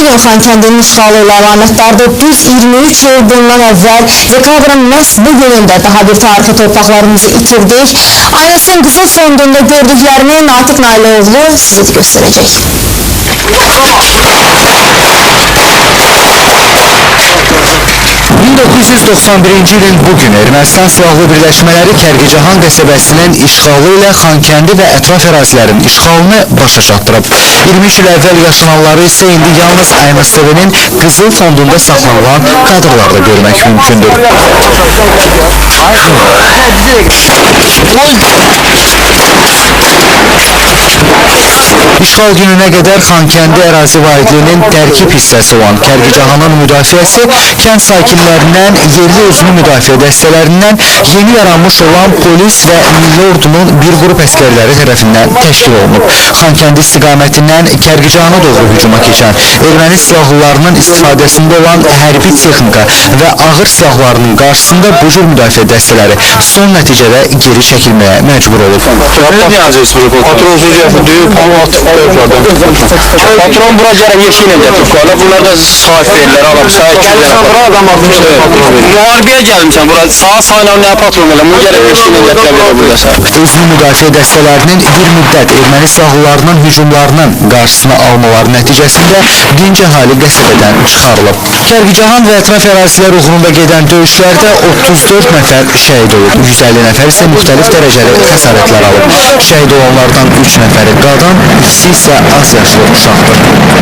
gün Xankəndinin işğalı ilə əlamətdardır. Düz 23 il bundan əvvəl dekabrın məhz bu günündə daha bir tarixi torpaqlarımızı itirdik. Ailəsinin Qızıl Fondunda gördüklərini Natiq Nailoğlu sizə göstərəcək. 1991-ci ilin bu günü Ermənistan silahlı birləşmələri Kərkicahan qəsəbəsinin işğalı ilə Xankəndi və ətraf ərazilərin işğalını başa çatdırıb. 23 il əvvəl yaşananları isə indi yalnız AMSTV-nin Qızıl Fondunda saxlanılan kadrlarda görmək mümkündür. İşğal gününə qədər Xankəndi ərazi vahidliyinin tərkib hissəsi olan Kərkicahanın müdafiəsi kənd sakinlərindən, yerli özünü müdafiə dəstələrindən, yeni yaranmış olan polis və milli ordunun bir qrup əskərləri tərəfindən təşkil olunub. Xankəndi istiqamətindən Kərkicahana doğru hücuma keçən erməni silahlılarının istifadəsində olan hərbi texnika və ağır silahlarının qarşısında bu cür müdafiə dəstələri son nəticədə geri çəkilməyə məcbur olub. Patron sözü düyüp ama atıp koyuyorlar. Patron bura gəlib yeşiklə gətirib koyarlar. Bunlar da sahib verirlər, alıb sahib Gəlmişsən bura adam atmışsın patron verir. Müharibəyə gəlmişsən bura. Sağa sayla nə patron elə? Bunu gəlib yeşiklə gətirə verir burada. Özünü müdafiə dəstələrinin bir müddət erməni silahlılarının hücumlarının qarşısını almaları nəticəsində dinc əhali qəsəbədən çıxarılıb. Kərkicahan və ətraf ərazilər uğrunda gedən döyüşlərdə 34 nəfər şəhid olub, 150 nəfər isə müxtəlif dərəcəli xəsarətlər alıb. Şəhid olanlardan 3 nəfəri qadın, FIFA Asia Shop.